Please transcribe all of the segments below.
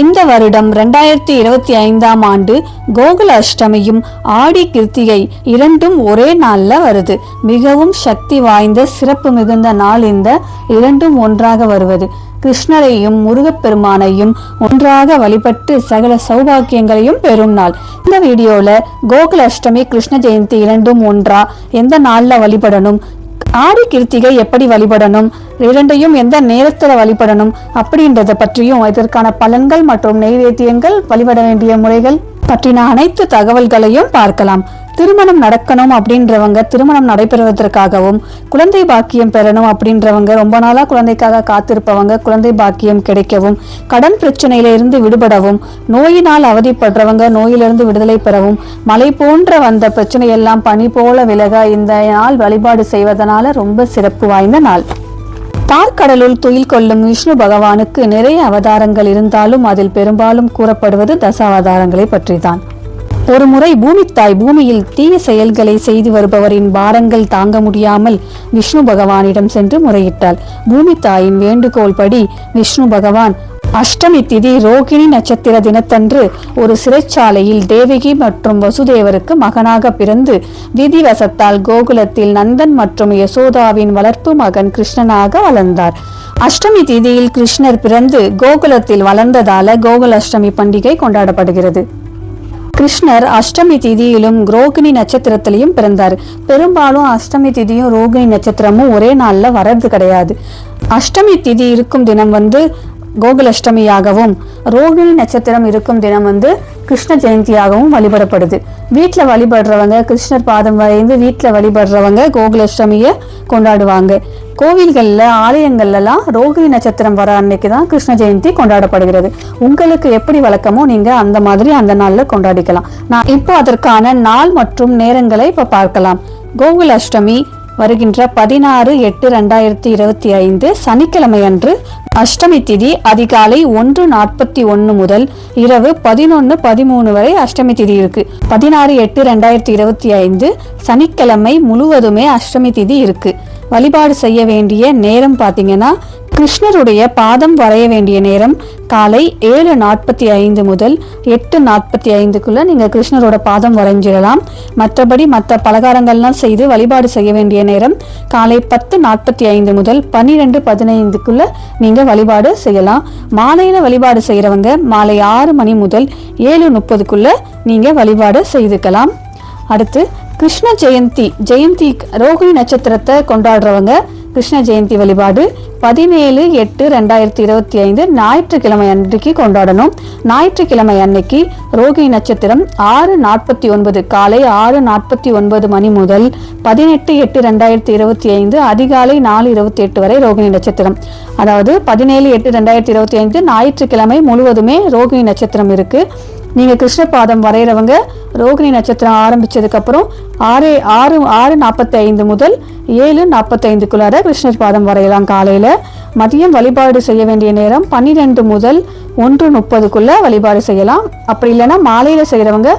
இந்த வருடம் ரெண்டாயிரத்தி இருபத்தி ஐந்தாம் ஆண்டு கோகுல அஷ்டமியும் ஆடி கிருத்திகை இரண்டும் ஒரே நாள்ல வருது. மிகவும் சக்தி வாய்ந்த சிறப்பு மிகுந்த நாள் இந்த இரண்டும் ஒன்றாக வருவது. கிருஷ்ணரையும் முருகப்பெருமானையும் ஒன்றாக வழிபட்டு சகல சௌபாக்கியங்களையும் பெறும் நாள். இந்த வீடியோல கோகுல அஷ்டமி கிருஷ்ண ஜெயந்தி இரண்டும் ஒன்றா எந்த நாள்ல வழிபடணும் ஆடி கிருத்திகை எப்படி வழிபடணும்? இரண்டையும் எந்த நேரத்துல வழிபடணும்? அப்படின்றத பற்றியும் இதற்கான பலன்கள் மற்றும் நெய்வேத்தியங்கள் வழிபட வேண்டிய முறைகள் பற்றின அனைத்து தகவல்களையும் பார்க்கலாம். திருமணம் நடக்கணும் அப்படின்றவங்க திருமணம் நடைபெறுவதற்காகவும் குழந்தை பாக்கியம் பெறணும் அப்படின்றவங்க ரொம்ப நாளாக குழந்தைக்காக காத்திருப்பவங்க குழந்தை பாக்கியம் கிடைக்கவும் கடன் பிரச்சனையில இருந்து விடுபடவும் நோயினால் அவதிப்படுறவங்க நோயிலிருந்து விடுதலை பெறவும் மலை போன்ற வந்த பிரச்சனையெல்லாம் பனி போல விலக இந்த நாள் வழிபாடு செய்வதனால ரொம்ப சிறப்பு வாய்ந்த நாள். பார்க்கடலுள் துயில் கொள்ளும் விஷ்ணு பகவானுக்கு நிறைய அவதாரங்கள் இருந்தாலும் அதில் பெரும்பாலும் கூறப்படுவது தசாவதாரங்களை பற்றிதான். ஒரு முறை பூமித்தாய் பூமியில் தீய செயல்களை செய்து வருபவரின் பாரங்கள் தாங்க முடியாமல் விஷ்ணு பகவானிடம் சென்று முறையிட்டாள். பூமித்தாயின் வேண்டுகோள் படி விஷ்ணு பகவான் அஷ்டமி திதி ரோகிணி நட்சத்திர தினத்தன்று ஒரு சிறைச்சாலையில் தேவகி மற்றும் வசுதேவருக்கு மகனாக பிறந்து விதிவசத்தால் கோகுலத்தில் நந்தன் மற்றும் யசோதாவின் வளர்ப்பு மகன் கிருஷ்ணனாக வளர்ந்தார். அஷ்டமி திதியில் கிருஷ்ணர் பிறந்து கோகுலத்தில் வளர்ந்ததால கோகுல அஷ்டமி பண்டிகை கொண்டாடப்படுகிறது. கிருஷ்ணர் அஷ்டமி திதியிலும் ரோகிணி நட்சத்திரத்திலையும் பிறந்தார். பெரும்பாலும் அஷ்டமி திதியும் ரோகிணி நட்சத்திரமும் ஒரே நாள்ல வர்றது கிடையாது. அஷ்டமி திதி இருக்கும் தினம் வந்து கோகுலஷ்டமியாகவும் ரோகிணி நட்சத்திரம் இருக்கும் தினம் வந்து கிருஷ்ண ஜெயந்தியாகவும் வழிபடப்படுது. வீட்டில் வழிபடுறவங்க கிருஷ்ணர் பாதம் வரைந்து வீட்டில் வழிபடுறவங்க கோகுலஷ்டமியை கொண்டாடுவாங்க. கோவில்களில் ஆலயங்கள்லாம் ரோகிணி நட்சத்திரம் வர அன்னைக்கு தான் கிருஷ்ண ஜெயந்தி கொண்டாடப்படுகிறது. உங்களுக்கு எப்படி வழக்கமோ நீங்கள் அந்த மாதிரி அந்த நாளில் கொண்டாடிக்கலாம். நான் இப்போ அதற்கான நாள் மற்றும் நேரங்களை இப்போ பார்க்கலாம். கோகுல அஷ்டமி வருகின்ற பதினாறு எட்டு ரெண்டாயிரத்தி இருபத்தி ஐந்து சனிக்கிழமை அன்று அஷ்டமி திதி அதிகாலை ஒன்று நாற்பத்தி ஒன்று முதல் இரவு பதினொன்று பதிமூணு வரை அஷ்டமி திதி இருக்கு. பதினாறு எட்டு ரெண்டாயிரத்தி இருபத்தி ஐந்து சனிக்கிழமை முழுவதுமே அஷ்டமி திதி இருக்குது வழிபாடு செய்ய வேண்டிய நேரம் பார்த்தீங்கன்னா கிருஷ்ணருடைய பாதம் வரைய வேண்டிய நேரம் காலை ஏழு நாற்பத்தி ஐந்து முதல் எட்டு நாற்பத்தி ஐந்துக்குள்ளே நீங்கள் கிருஷ்ணரோட பாதம் வரைஞ்சிடலாம். மற்றபடி மற்ற பலகாரங்கள்லாம் செய்து வழிபாடு செய்ய வேண்டிய நேரம் காலை பத்து நாற்பத்தி ஐந்து முதல் பன்னிரெண்டு பதினைந்துக்குள்ள நீங்கள் வழிபாடு செய்யலாம். மாலையில் வழிபாடு செய்கிறவங்க மாலை ஆறு மணி முதல் ஏழு முப்பதுக்குள்ளே நீங்கள் வழிபாடு செய்துக்கலாம். அடுத்து கிருஷ்ண ஜெயந்தி ஜெயந்தி ரோகிணி நட்சத்திரத்தை கொண்டாடுறவங்க கிருஷ்ண ஜெயந்தி வழிபாடு பதினேழு எட்டு ரெண்டாயிரத்தி இருபத்தி ஐந்து ஞாயிற்றுக்கிழமை அன்றைக்கு கொண்டாடணும். ஞாயிற்றுக்கிழமை அன்னைக்கு ரோகிணி நட்சத்திரம் ஆறு நாற்பத்தி ஒன்பது காலை ஆறு நாற்பத்தி ஒன்பது மணி முதல் பதினெட்டு எட்டு ரெண்டாயிரத்தி இருபத்தி ஐந்து அதிகாலை நாலு இருபத்தி எட்டு வரை ரோகிணி நட்சத்திரம். அதாவது பதினேழு எட்டு ரெண்டாயிரத்தி இருபத்தி ஐந்து ஞாயிற்றுக்கிழமை முழுவதுமே ரோகிணி நட்சத்திரம் இருக்குது நீங்கள் கிருஷ்ண பாதம் வரைகிறவங்க ரோகிணி நட்சத்திரம் ஆரம்பித்ததுக்கப்புறம் ஆறு ஆறு ஆறு நாற்பத்தி ஐந்து முதல் ஏழு நாற்பத்தைந்துக்குள்ளார கிருஷ்ணர் பாதம் வரையலாம் காலையில். மதியம் வழிபாடு செய்ய வேண்டிய நேரம் பன்னிரெண்டு முதல் ஒன்று முப்பதுக்குள்ளே வழிபாடு செய்யலாம். அப்படி இல்லைன்னா மாலையில் செய்கிறவங்க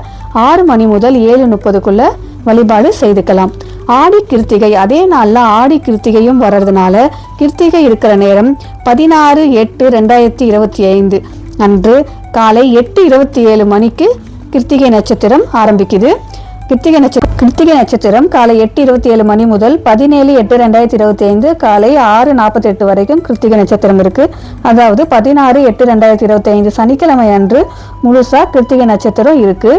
ஆறு மணி முதல் ஏழு முப்பதுக்குள்ளே வழிபாடு செய்துக்கலாம். ஆடி கிருத்திகை அதே நாளில் ஆடி கிருத்திகையும் வர்றதுனால கிருத்திகை இருக்கிற நேரம் பதினாறு எட்டு ரெண்டாயிரத்தி இருபத்தி ஐந்து. அன்று காலை எட்டு இருபத்தி ஏழு மணிக்கு கிருத்திகை நட்சத்திரம் ஆரம்பிக்குது. கிருத்திகை நட்சத்திரம் கிருத்திகை நட்சத்திரம் காலை எட்டு இருபத்தி ஏழு மணி முதல் பதினேழு எட்டு ரெண்டாயிரத்தி இருபத்தி ஐந்து காலை ஆறு நாற்பத்தி எட்டு வரைக்கும் கிருத்திகை நட்சத்திரம் இருக்கு. அதாவது பதினாறு எட்டு ரெண்டாயிரத்தி இருபத்தி ஐந்து சனிக்கிழமை அன்று முழுசா கிருத்திகை நட்சத்திரம் இருக்கு.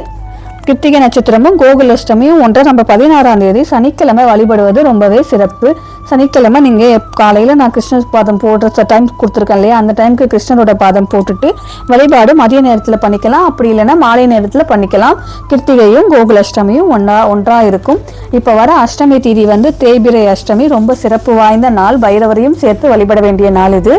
கிருத்திகை நட்சத்திரமும் கோகுலஷ்டமியும் ஒன்றை நம்ம பதினாறாம் தேதி சனிக்கிழமை வழிபடுவது ரொம்பவே சிறப்பு. சனிக்கிழமை நீங்கள் காலையில் நான் கிருஷ்ணர் பாதம் போடுற டைம் கொடுத்துருக்கேன் இல்லையா? அந்த டைமுக்கு கிருஷ்ணரோட பாதம் போட்டுட்டு வழிபாடு மதிய நேரத்தில் பண்ணிக்கலாம். அப்படி இல்லைன்னா மாலை நேரத்தில் பண்ணிக்கலாம். கிருத்திகையும் கோகுலஷ்டமியும் ஒன்றா ஒன்றாக இருக்கும். இப்போ வர அஷ்டமி தீதி வந்து தேய்பிரை அஷ்டமி. ரொம்ப சிறப்பு வாய்ந்த நாள். பைரவரையும் சேர்த்து வழிபட வேண்டிய நாள் இது.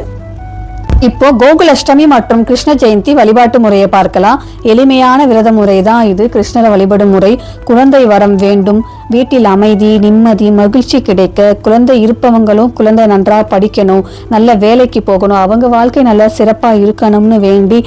இப்போ கோகுலஷ்டமி மற்றும் கிருஷ்ண ஜெயந்தி வழிபாட்டு முறையை பார்க்கலாம். எளிமையான விரத முறை தான் இது. கிருஷ்ணரை வழிபடும் முறை குழந்தை வரம் வேண்டும். வீட்டில் அமைதி நிம்மதி மகிழ்ச்சி கிடைக்க குழந்தை இருப்பவங்களும் குழந்தை நன்றா படிக்கணும். நல்ல வேலைக்கு போகணும். அவங்க வாழ்க்கை நல்லா சிறப்பா இருக்கணும்னு வேண்டி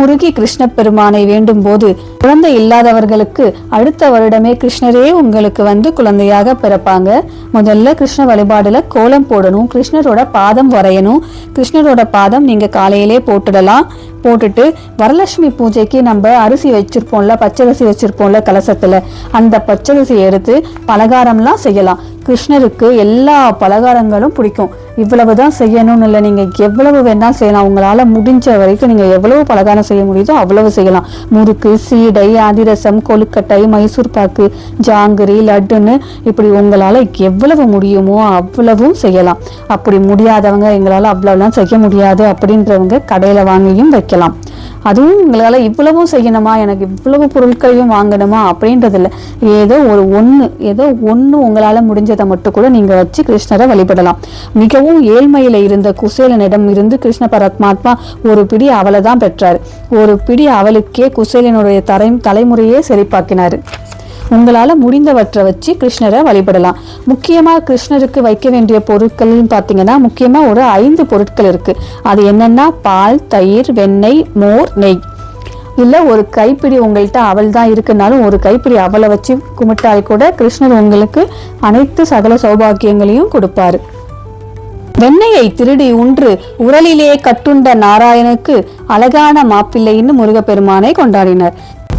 முருகி கிருஷ்ண பெருமானை வேண்டும் போது குழந்தை இல்லாதவர்களுக்கு அடுத்த வருடமே கிருஷ்ணரே உங்களுக்கு வந்து குழந்தையாக பிறப்பாங்க. முதல்ல கிருஷ்ண வழிபாடுல கோலம் போடணும் கிருஷ்ணரோட பாதம் வரையணும். கிருஷ்ணரோட பாதம் நீங்க காலையிலே போட்டுடலாம். போட்டுட்டு வரலட்சுமி பூஜைக்கு நம்ம அரிசி வச்சிருப்போம்ல பச்சரிசி வச்சிருப்போம்ல கலசத்துல. அந்த பச்சரிசி எடுத்து பலகாரம்லாம் செய்யலாம். கிருஷ்ணருக்கு எல்லா பலகாரங்களும் பிடிக்கும். இவ்வளவு தான் செய்யணும்னு இல்லை. நீங்கள் எவ்வளவு வேணாலும் செய்யலாம். உங்களால் முடிஞ்ச வரைக்கும் நீங்கள் எவ்வளவு பலகாரம் செய்ய முடியுதோ அவ்வளவு செய்யலாம். முறுக்கு சீடை அதிரசம் கொழுக்கட்டை மைசூர் பாக்கு ஜாங்கிரி லட்டுன்னு இப்படி உங்களால் எவ்வளவு முடியுமோ அவ்வளவும் செய்யலாம். அப்படி முடியாதவங்க எங்களால் அவ்வளவுலாம் செய்ய முடியாது அப்படின்றவங்க கடையில் வாங்கியும் வைக்கலாம். அதுவும் உங்களால் இவ்வளவும் செய்யணுமா? எனக்கு இவ்வளவு பொருட்களையும் வாங்கணுமா? அப்படின்றது இல்லை ஏதோ ஒரு ஒன்று ஏதோ ஒன்று உங்களால் முடிஞ்சதை மட்டும் கூட நீங்கள் வச்சு கிருஷ்ணரை வழிபடலாம். மிக மிகவும் ஏழ்மையில் இருந்த குசேலனிடம் இருந்து கிருஷ்ண பரத்மாத்மா ஒரு பிடி அவளை தான் பெற்றார். ஒரு பிடி அவளுக்கே குசேலனுடைய தரை தலைமுறையே செழிப்பாக்கினார். உங்களால் முடிந்தவற்றை வச்சு கிருஷ்ணரை வழிபடலாம். முக்கியமாக கிருஷ்ணருக்கு வைக்க வேண்டிய பொருட்கள்னு பார்த்தீங்கன்னா முக்கியமாக ஒரு ஐந்து பொருட்கள் இருக்குது அது என்னென்னா பால் தயிர் வெண்ணெய் மோர் நெய். இல்லை ஒரு கைப்பிடி உங்கள்கிட்ட அவள் தான் இருக்குனாலும் ஒரு கைப்பிடி அவளை வச்சு கும்பிட்டால் கூட கிருஷ்ணர் உங்களுக்கு அனைத்து சகல சௌபாக்கியங்களையும் கொடுப்பாரு. வெண்ணையை திருடி உன்று உரலிலே கட்டுண்ட நாராயணுக்கு அழகான மாப்பிள்ளைன்னு முருகப்பெருமானை கொண்டாடினர்.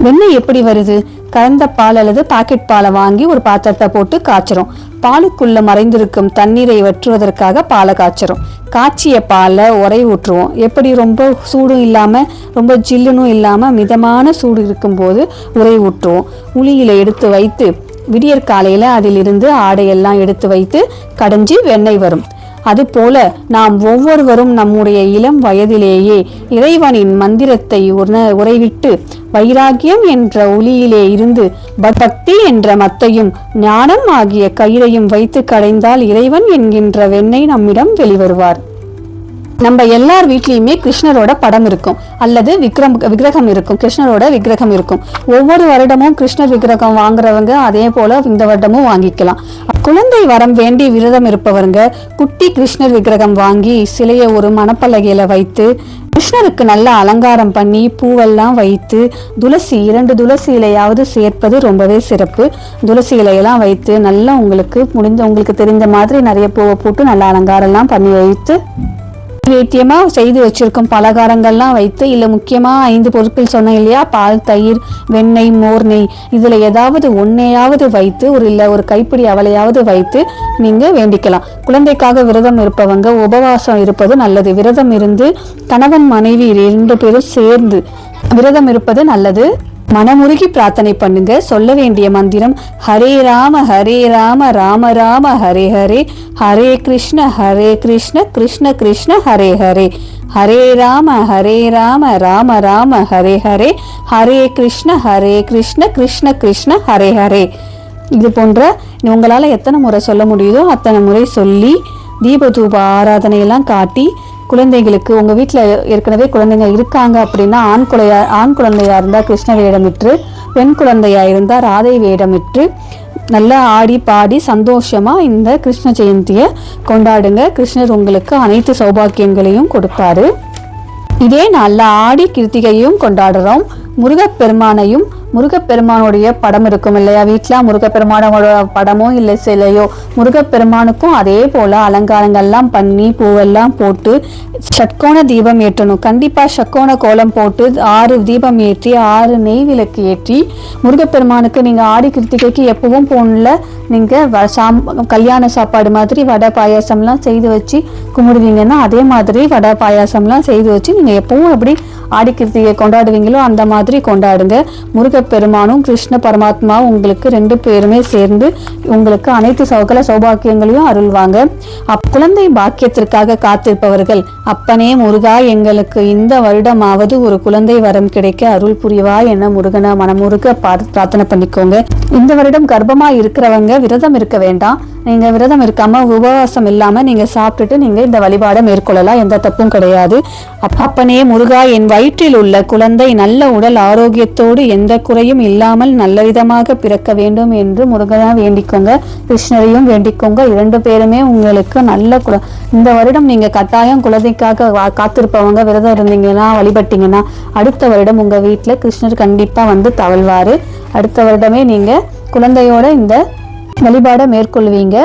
வெண்ணெய் எப்படி வருது? கலந்த பால் அல்லது பாக்கெட் பாலை வாங்கி ஒரு பாத்திரத்தை போட்டு காய்ச்சிரும். பாலுக்குள்ள மறைந்திருக்கும் தண்ணீரை வற்றுவதற்காக பாலை காய்ச்சிரும். காய்ச்சிய பாலை உரை ஊற்றுவோம். எப்படி ரொம்ப சூடும் இல்லாமல் ரொம்ப ஜில்லுனும் இல்லாமல் மிதமான சூடு இருக்கும்போது உரை ஊற்றுவோம். உளியில எடுத்து வைத்து விடியற் காலையில் அதிலிருந்து ஆடையெல்லாம் எடுத்து வைத்து கடைஞ்சி வெண்ணெய் வரும். அதுபோல நாம் ஒவ்வொருவரும் நம்முடைய இளம் வயதிலேயே இறைவனின் மந்திரத்தை உண உறைவிட்டு வைராகியம் என்ற ஒளியிலே இருந்து பக்தி என்ற மத்தையும் ஞானம் ஆகிய கயிறையும் வைத்து கடைந்தால் இறைவன் என்கின்ற வெண்ணை நம்மிடம் வெளிவருவார். நம்ம எல்லார் வீட்லேயுமே கிருஷ்ணரோட படம் இருக்கும். அல்லது விக்ரம் விக்கிரகம் இருக்கும். கிருஷ்ணரோட விக்கிரகம் இருக்கும். ஒவ்வொரு வருடமும் கிருஷ்ணர் விக்கிரகம் வாங்குறவங்க அதே போல இந்த வருடமும் வாங்கிக்கலாம். குழந்தை வரம் வேண்டி விரதம் இருப்பவங்க குட்டி கிருஷ்ணர் விக்கிரகம் வாங்கி சிலையை ஒரு மணப்பலகையில வைத்து கிருஷ்ணருக்கு நல்ல அலங்காரம் பண்ணி பூவெல்லாம் வைத்து துளசி இரண்டு துளசி இலையாவது சேர்ப்பது ரொம்பவே சிறப்பு. துளசி இலையெல்லாம் வைத்து நல்லா உங்களுக்கு முடிஞ்ச உங்களுக்கு தெரிந்த மாதிரி நிறைய பூவை போட்டு நல்ல அலங்காரம்லாம் பண்ணி வைத்து நைவேத்தியமா செய்து வச்சுருக்கோம் பலகாரங்கள்லாம் வைத்து இல்லை முக்கியமாக ஐந்து பொருட்கள் சொன்னேன் இல்லையா? பால் தயிர் வெண்ணெய் மோர் நெய். இதில் ஏதாவது ஒன்றையாவது வைத்து ஒரு இல்லை ஒரு கைப்பிடி அவளையாவது வைத்து நீங்கள் வேண்டிக்கலாம். குழந்தைக்காக விரதம் இருப்பவங்க உபவாசம் இருப்பது நல்லது. விரதம் இருந்து கணவன் மனைவி இரண்டு பேரும் சேர்ந்து விரதம் இருப்பது நல்லது. மனமுருகி பிரார்த்தனை பண்ணுங்க. சொல்ல வேண்டிய மந்திரம் ஹரே ராம ஹரே ராம ராம ராம ஹரே ஹரே ஹரே கிருஷ்ண ஹரே கிருஷ்ண கிருஷ்ண கிருஷ்ண ஹரே ஹரே ஹரே ராம ஹரே ராம ராம ராம ஹரே ஹரே ஹரே கிருஷ்ண ஹரே கிருஷ்ண கிருஷ்ண கிருஷ்ண ஹரே ஹரே. இது போன்ற உங்களால் எத்தனை முறை சொல்ல முடியுதோ அத்தனை முறை சொல்லி தீபதூப ஆராதனையெல்லாம் காட்டி குழந்தைகளுக்கு உங்கள் வீட்டில் ஏற்கனவே குழந்தைங்க இருக்காங்க அப்படின்னா ஆண் குழையா ஆண் குழந்தையா இருந்தால் கிருஷ்ண வேடமிட்டு பெண் குழந்தையா இருந்தால் ராதை வேடமிட்டு நல்லா ஆடி பாடி சந்தோஷமா இந்த கிருஷ்ண ஜெயந்தியை கொண்டாடுங்க. கிருஷ்ணர் உங்களுக்கு அனைத்து சௌபாக்கியங்களையும் கொடுப்பாரு. இதே நாளில் ஆடி கிருத்திகையும் கொண்டாடுறோம். முருகப்பெருமானையும் முருகப்பெருமானுடைய படம் இருக்கும் இல்லையா? வீட்டில் முருகப்பெருமானோட படமோ இல்லை சிலையோ முருகப்பெருமானுக்கும் அதே போல் அலங்காரங்கள்லாம் பண்ணி பூவெல்லாம் போட்டு சட்கோண தீபம் ஏற்றணும். கண்டிப்பாக ஷட்கோண கோலம் போட்டு ஆறு தீபம் ஏற்றி ஆறு நெய் விளக்கு ஏற்றி முருகப்பெருமானுக்கு நீங்கள் ஆடி கிருத்திகைக்கு எப்பவும் போனில் நீங்கள் சாம் கல்யாண சாப்பாடு மாதிரி வடை பாயாசம்லாம் செய்து வச்சு கும்பிடுவீங்கன்னா அதே மாதிரி வடை பாயாசம்லாம் செய்து வச்சு நீங்கள் எப்பவும் எப்படி ஆடி கிருத்திகை கொண்டாடுவீங்களோ அந்த மாதிரி கொண்டாடுங்க. பெருமானும் கிருஷ்ண பரமாத்மாவும் உங்களுக்கு ரெண்டு பேருமே சேர்ந்து உங்களுக்கு அனைத்து சகல சௌபாக்கியங்களையும் அருள்வாங்க. அப் குழந்தை பாக்கியத்திற்காக காத்திருப்பவர்கள் அப்பனே முருகா எங்களுக்கு இந்த வருடமாவது ஒரு குழந்தை வரம் கிடைக்க அருள் புரிவா என முருகனை மனமுருக பார்- பிரார்த்தனை பண்ணிக்கோங்க. இந்த வருடம் கர்ப்பமா இருக்கிறவங்க விரதம் இருக்க வேண்டாம். நீங்க விரதம் இருக்காம உபவாசம் இல்லாம நீங்க சாப்பிட்டுட்டு நீங்க இந்த வழிபாடை மேற்கொள்ளலாம். எந்த தப்பும் கிடையாது. அப்பனே முருகா என் வயிற்றில் உள்ள குழந்தை நல்ல உடல் ஆரோக்கியத்தோடு எந்த குறையும் இல்லாமல் நல்ல விதமாக பிறக்க வேண்டும் என்று முருகனா வேண்டிக்கோங்க கிருஷ்ணரையும் வேண்டிக்கோங்க. இரண்டு பேருமே உங்களுக்கு நல்ல குல இந்த வருடம் நீங்க கட்டாயம் குழந்தைக்காக காத்திருப்பவங்க விரதம் இருந்தீங்கன்னா வழிபட்டீங்கன்னா அடுத்த வருடம் உங்க வீட்டில் கிருஷ்ணர் கண்டிப்பா வந்து தவழ்வாரு. அடுத்த வருடமே நீங்க குழந்தையோட இந்த வழிபாடை மேற்கொள்வீங்க.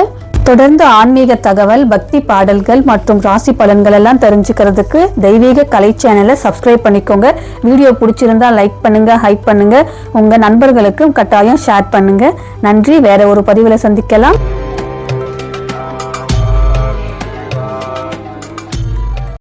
தொடர்ந்து ஆன்மீக தகவல் பக்தி பாடல்கள் மற்றும் ராசி பலன்கள் எல்லாம் தெரிஞ்சுக்கிறதுக்கு தெய்வீக கலை சேனலை சப்ஸ்கிரைப் பண்ணிக்கோங்க. வீடியோ பிடிச்சிருந்தா லைக் பண்ணுங்க ஹைப் பண்ணுங்க. உங்க நண்பர்களுக்கும் கட்டாயம் ஷேர் பண்ணுங்க. நன்றி. வேற ஒரு பதிவில் சந்திக்கலாம்.